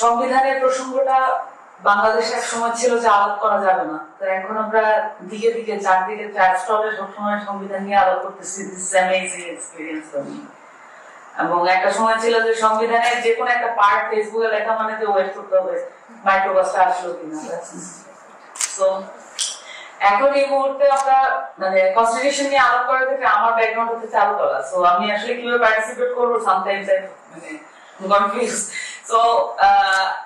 সংবিধানের প্রসঙ্গটা বাংলাদেশে এক সময় ছিল যে আলাপ করা যাবে না। তো এখন আমরা দিকে দিকে চারদিকে চার স্তরে সবসময় সংবিধান নিয়ে আলাপ করতেছি। এবং একটা সময় ছিল যে সংবিধানের যে কোনো একটা পার্ট ফেসবুকে লেখা মানে যে ওয়েট করতে হবে মাইক্রোবাসটা আসলো কিনা সো এখন এই মুহূর্তে আমরা মানে কনস্টিটিউশন নিয়ে আলাপ করার থেকে আমার ব্যাকগ্রাউন্ড হচ্ছে চারুকলা। সো আমি আসলে কীভাবে পার্টিসিপেট করব সামটাইমস আই মানে confuse so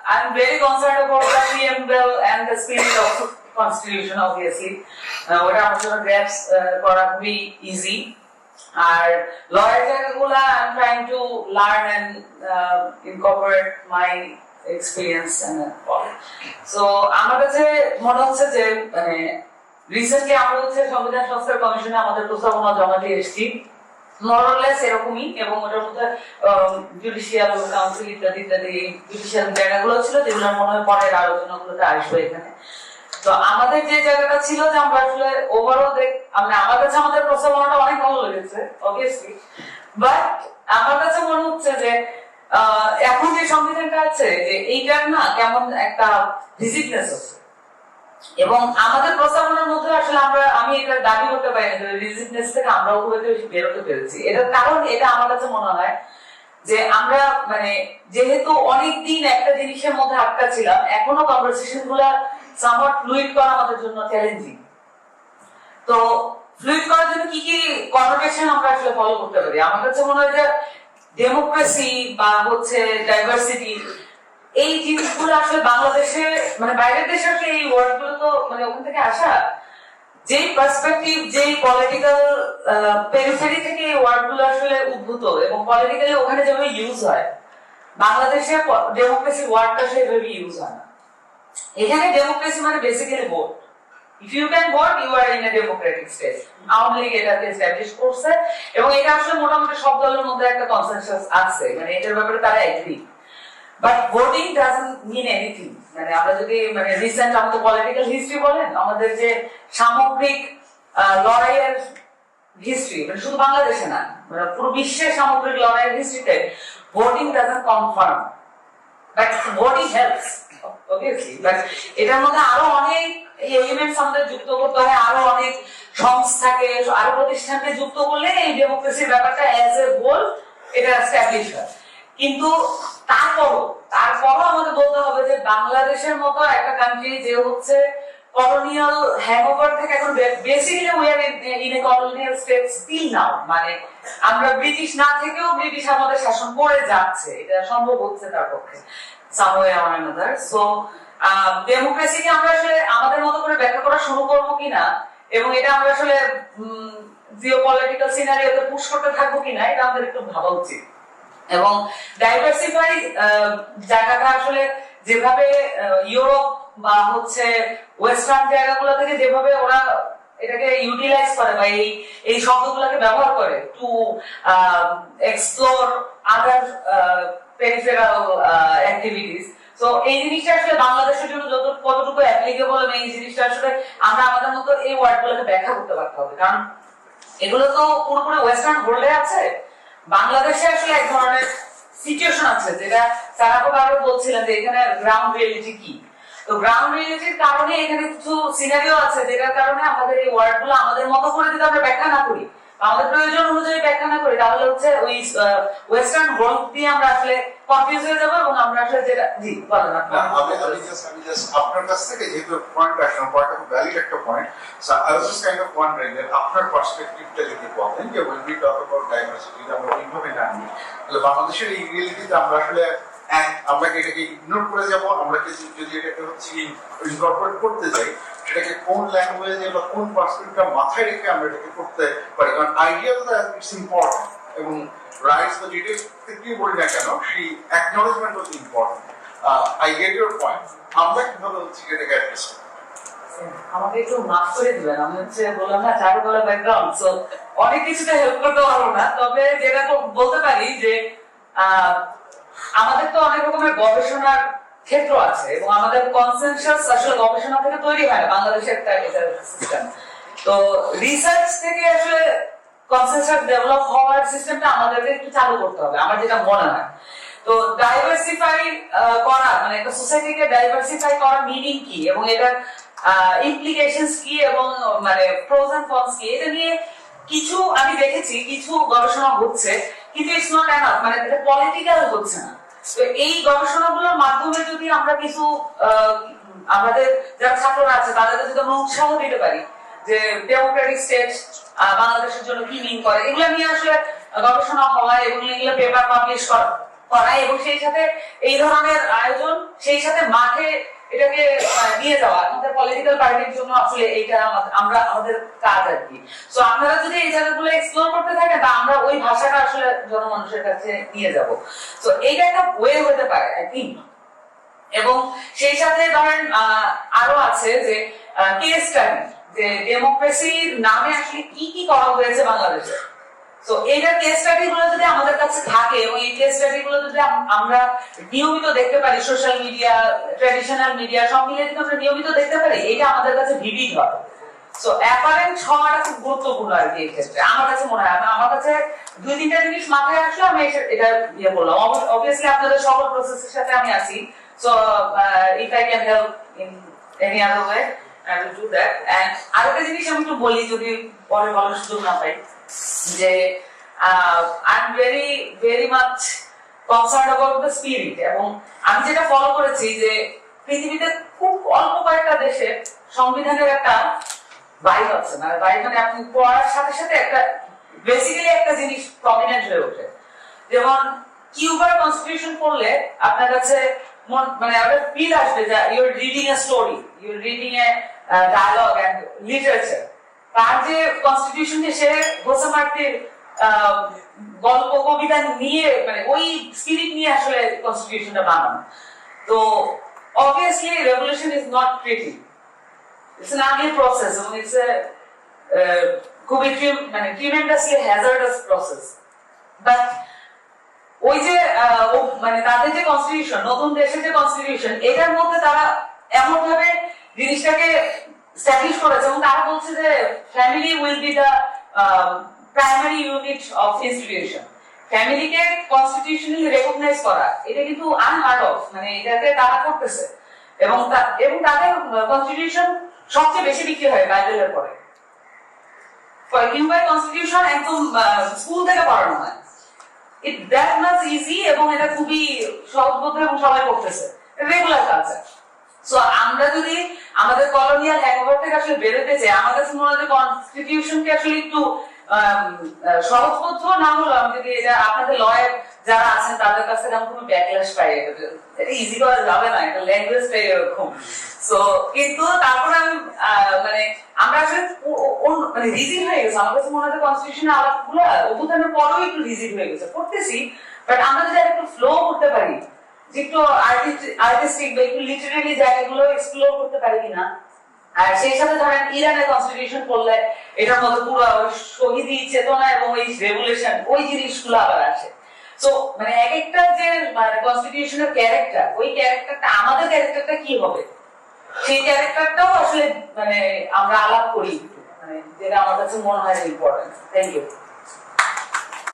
I am very concern about the preamble and the spirit of constitution obviously ওটা আমার জন্য গ্র্যাপস করা খুবই ইজি আর লয়ের জায়গাগুলো I am trying to learn and incorporate my experience so আমার কাছে মনে হচ্ছে যে মানে রিসেন্টলি আমরা হচ্ছে সংবিধান সংস্কার কমিশনে আমাদের প্রস্তাবনা জমা দিয়ে এসেছি। মরলেস এরকমই, এবং ওটার মধ্যে জুডিশিয়াল কাউন্সিল ইত্যাদি ইত্যাদি জুডিশিয়াল জায়গাগুলো ছিল যেগুলো মনে হয় পরের আলোচনাগুলোতে আসবে এখানে। তো আমাদের যে জায়গাটা ছিল যে আমরা আসলে ওভারঅল দেখ মানে আমার কাছে আমাদের প্রস্তাবনাটা অনেক ভালো লেগেছে অবভিয়াসলি বাট আমার কাছে মনে হচ্ছে যে এখন যে সংবিধানটা আছে যে এইটার না কেমন একটা ভিজিটনেস আছে। এবং আমাদের প্রস্তাবনার মধ্যে আমি এটা দাবি করতে পারি না যে রিজিটনেস থেকে বেরোতে পেরেছি। এটার কারণ এটা আমার কাছে মনে হয় যে আমরা মানে যেহেতু একটা জিনিসের মধ্যে আটকা ছিলাম, এখনও কনভারসেশন সামহাট ফ্লুইড করা আমাদের জন্য চ্যালেঞ্জিং তো ফ্লুইড করার জন্য কি কি কনভারসেশন আমরা আসলে ফলো করতে পারি? আমার কাছে মনে হয় যে ডেমোক্রেসি বা হচ্ছে ডাইভার্সিটি এই জিনিসগুলো আসলে বাংলাদেশে মানে বাইরের দেশে এই ওয়ার্ডগুলো তো মানে ওখান থেকে আসা যেই পার্সপেক্টিভ যেই পলিটিক্যাল পেরিফেরি থেকে এই ওয়ার্ডগুলো আসলে উদ্ভূত এবং পলিটিক্যালি ওখানে যেভাবে ইউজ হয়, বাংলাদেশে ডেমোক্রেসি ওয়ার্ডটা সেভাবে ইউজ হয় না। এখানে ডেমোক্রেসি মানে basically vote if you can vote you are in a democratic state Awami League এটাকে এস্টাবলিশ করছে এবং এটা আসলে মোটামুটি সব দলের মধ্যে একটা কনসেনসাস আছে মানে এটার ব্যাপারে তারা agree but voting doesn't mean anything মানে আমরা যদি মানে রিসেন্ট আমাদের পলিটিক্যাল হিস্ট্রি বলেন, আমাদের যে সামগ্রিক লড়াইয়ের হিস্ট্রি মানে শুধু বাংলাদেশে না মানে পুরো বিশ্বের সামগ্রিক লড়াইয়ের হিস্ট্রিতে voting confirm but voting helps এটার মধ্যে আরও অনেক এলিমেন্টস আমাদের যুক্ত করতে হয়, আরও অনেক সংস্থাকে, আরও প্রতিষ্ঠানকে যুক্ত করলে এই ডেমোক্রেসির ব্যাপারটা অ্যাজ এ হোল এটা এস্টাবলিশ হয়। কিন্তু তারপরও তারপরও আমাদের বলতে হবে যে বাংলাদেশের মতো একটা কান্ট্রি যে হচ্ছে কলোনিয়াল হ্যাংওভার থেকে এখন basically we are in a colonial state still now মানে আমরা ব্রিটিশ না থেকেও ব্রিটিশ আমাদের শাসন করে যাচ্ছে। এটা সম্ভব হচ্ছে তার পক্ষে। সামওয়ে অর অ্যানাদার সো ডেমোক্রেসিকে আমরা আসলে আমাদের মতো করে ব্যাখ্যা করা শুরু করব কিনা এবং এটা আমরা আসলে জিও পলিটিক্যাল সিনারিওতে পুশ করতে থাকব কিনা, এটা আমাদের একটু ভাবা উচিত। এবং ডাইভার্সিফাই জায়গাটা আসলে যেভাবে ইউরোপ বা হচ্ছে ওয়েস্টার্ন জায়গাগুলো থেকে যেভাবে ওরা এটাকে ইউটিলাইজ করে বা এই এই শব্দগুলোকে ব্যবহার করে to explore other peripheral activities তো এই জিনিসটা আসলে বাংলাদেশের জন্য যত, কতটুকু অ্যাপ্লিকেবল এবং এই জিনিসটা আসলে আমরা আমাদের মতো এই ওয়ার্ডগুলোকে ব্যাখ্যা করতে পারতে হবে। কারণ এগুলো তো পুরোপুরি ওয়েস্টার্ন ওয়ার্ল্ডে আছে। বাংলাদেশে আসলে এক ধরনের সিচুয়েশন আছে যেটা সারাকো আরও বলছিলেন যে এখানে গ্রাউন্ড রিয়েলিটি কি? তো গ্রাউন্ড রিয়েলিটির কারণে এখানে কিছু সিনারিও আছে যেটার কারণে আমাদের এই ওয়ার্ডগুলো আমাদের মতো করে যদি আমরা ব্যাখ্যা না করি আমাদের প্রয়োজন অনুযায়ী ব্যাখ্যা না করি, তাহলে হচ্ছে ওই ওয়েস্টার্ন ওয়ার্ল্ড দিয়ে আমরা আসলে কনফিউজ হয়ে যাব এবং আমরা আসলে যেটা, জি বলেন আমি আমি জাস্ট আমি জাস্ট আপনার কাছ থেকে যেহেতু পয়েন্ট আসলাম পয়েন্টটা খুব ভ্যালিড একটা point so I was kind of wondering that আপনার যদি বলেন যে when we talk about diversity আমরা ওইভাবে না নিই তাহলে বাংলাদেশের এই রিয়েলিটিতে আমরা আসলে আমরা এটাকে ইগনোর করে যাব? আমরা যদি এটাকে হচ্ছে ইনকর্পোরেট করতে যাই সেটাকে কোন ল্যাঙ্গুয়েজে বা কোন পার্সপেক্টিভটা মাথায় রেখে আমরা এটাকে করতে পারি? কারণ আইডিয়া ইটস ইম্পর্টেন্ট এবং রাইটস বা ডিটেলস থেকেই বলি না কেন, সেই অ্যাকনোলেজমেন্ট হচ্ছে important I get your point আমরা কীভাবে হচ্ছে এটাকে অ্যাড্রেস আমাকে একটু মাফ করে দিবেন। আমি হচ্ছে বললাম না, চারুকলা ব্যাকগ্রাউন্ড সো অনেক কিছুতে হেল্প করতে পারব না। তবে যেটা বলতে পারি যে আমাদের তো অনেক রকমের গবেষণার ক্ষেত্র আছে এবং আমাদের কনসেনসাস আসলে গবেষণা থেকে তৈরি হয় বাংলাদেশের একটা সিস্টেম তো রিসার্চ থেকে আসলে কনসেনসাস ডেভেলপ হওয়ার সিস্টেমটা আমাদেরকে একটু চালু করতে হবে, আমার যেটা মনে হয়। তো ডাইভার্সিফাই করা মানে একটা সোসাইটিকে ডাইভার্সিফাই করার মিনিং কি এবং এটার ইমপ্লিকেশনস কি এবং মানে প্রোজ এন্ড কনস কি, এটা নিয়ে কিছু আমি দেখেছি, কিছু গবেষণা হচ্ছে, কিন্তু ইটস নট এনাফ মানে এটা পলিটিক্যাল হচ্ছে না। এই গবেষণাগুলোর মাধ্যমে যদি আমরা কিছু আমাদের যারা ছাত্ররা আছে, তাদেরকে যদি আমরা উৎসাহ দিতে পারি যে ডেমোক্রেটিক স্টেট বাংলাদেশের জন্য কি মিন করে, এগুলো নিয়ে আসলে গবেষণা হওয়া এবং এগুলো পেপার পাবলিশ করা করা এবং সেই সাথে এই ধরনের আয়োজন, সেই সাথে মাঠে এটাকে নিয়ে যাওয়া। আমাদের পলিটিক্যাল পার্টির জন্য আসলে এইটা আমরা আমাদের কাজ আর কি। তো আপনারা যদি এই জায়গাগুলো এক্সপ্লোর করতে থাকেন, তা আমরা ওই ভাষাটা আসলে জনমানুষের কাছে নিয়ে যাব। তো এইটা একটা ওয়ে হতে পারে আই থিঙ্ক এবং সেই সাথে ধরেন আরও আছে যে কেস স্টাডি যে ডেমোক্রেসির নামে আসলে কি কি করা হয়েছে বাংলাদেশে? তো এইটার কেস স্টাডি গুলো যদি আমাদের কাছে থাকে এবং এই কেস স্টাডি গুলো যদি আম- আমরা নিয়মিত দেখতে পারি সোশ্যাল মিডিয়া ট্র্যাডিশনাল মিডিয়া সব মিলিয়ে যদি আমরা নিয়মিত দেখতে পারি এটা আমাদের কাছে ভিভিড হয়। সো অ্যাপারেন্ট হওয়াটা খুব গুরুত্বপূর্ণ আর কি এই ক্ষেত্রে। আমার কাছে মনে হয়, আমার- কাছে দুই, তিনটা জিনিস মাথায় আসলে, আমি এটা ইয়ে বললাম। অবভিয়াসলি আপনাদের সকল প্রসেসের সাথে আমি আছি। So if I can help in any other way I will do that and আরেকটা জিনিস আমি একটু বলি, যদি পরে বলার সুযোগ না পাই। যে I am very very much concern about the spirit এবং আমি যেটা ফলো করেছি যে, পৃথিবীতে খুব অল্প কয়েকটা দেশে সংবিধানের একটা ভাইব আছে। মানে ভাইব মানে আপনি পড়ার সাথে সাথে একটা বেসিক্যালি একটা জিনিস প্রমিনেন্ট হয়ে ওঠে। যেমন কিউবার কনস্টিটিউশন পড়লে আপনার কাছে মন- একটা ফিল আসবে যে you're reading a story you're reading a dialogue and literature তার যে কনস্টিটিউশন সে হোসে মার্টির আহ, গল্প কবিতা নিয়ে মানে ওই স্পিরিট নিয়ে আসলে কনস্টিটিউশনটা বানানো। তো obviously revolution is not pretty it's an ugly process এবং ইটস এ খুবই ট্রিম- মানে ট্রিমেন্ডাসলি হ্যাজার্ডাস প্রসেস বাট ওই যে মানে তাদের যে কনস্টিটিউশন নতুন দেশের যে কনস্টিটিউশন এটার মধ্যে তারা এমন ভাবে জিনিসটাকে স্ট্যাবলিশ করেছে এবং তারা বলছে যে family will be the primary unit of institution ফ্যামিলিকে কনস্টিটিউশনালি রেকগনাইজ করা, এটা কিন্তু আনহার্ড অফ মানে এটাকে তারা করতেছে। এবং এবং তাদের কনস্টিটিউশন সবচেয়ে বেশি বিক্রি হয় বাইবেলের পরে। কিংবা কনস্টিটিউশন একদম স্কুল থেকে পড়ানো হয়। ইট দ্যাট মাচ ইজি এবং এটা খুবই সহজবোধ্য এবং সবাই করতেছে। রেগুলার কালচার সো আমরা যদি আমাদের কলোনিয়াল হ্যাংওভার থেকে আসলে বেরোতে চাই আমাদের কনস্টিটিউশনকে আসলে একটু না হলো আমি যদি এটা আপনাদের যারা আছেন, তাদের কাছ আমি কোনো পাই। এটা ইজি করা যাবে না, এটা ল্যাঙ্গুয়েজটাই এরকম। সো কিন্তু তারপরে আমি মানে আমরা আসলে মানে রিজিড হয়ে গেছে। আমার মনে হয় কনস্টিটিউশন আলাপগুলো অভ্যুত্থানের পরেও একটু রিজিড হয়ে গেছে। করতেছি বাট আমরা যদি ফ্লো করতে পারি যে একটু আর্টিস্টিক বা একটু জায়গাগুলো এক্সপ্লোর করতে পারি কিনা। আর সেই সাথে ধরেন ইরানের কনস্টিটিউশন করলে এটার মধ্যে পুরো শহীদি চেতনা এবং ওই ওই জিনিসগুলো আবার আসে। তো মানে এক একটা যে মানে কনস্টিটিউশনের ক্যারেক্টার ওই ক্যারেক্টারটা আমাদের ক্যারেক্টারটা কি হবে? সেই ক্যারেক্টারটাও আসলে মানে আমরা আলাপ করি। মানে যেটা আমার কাছে মনে হয় ইম্পর্টেন্ট থ্যাংক ইউ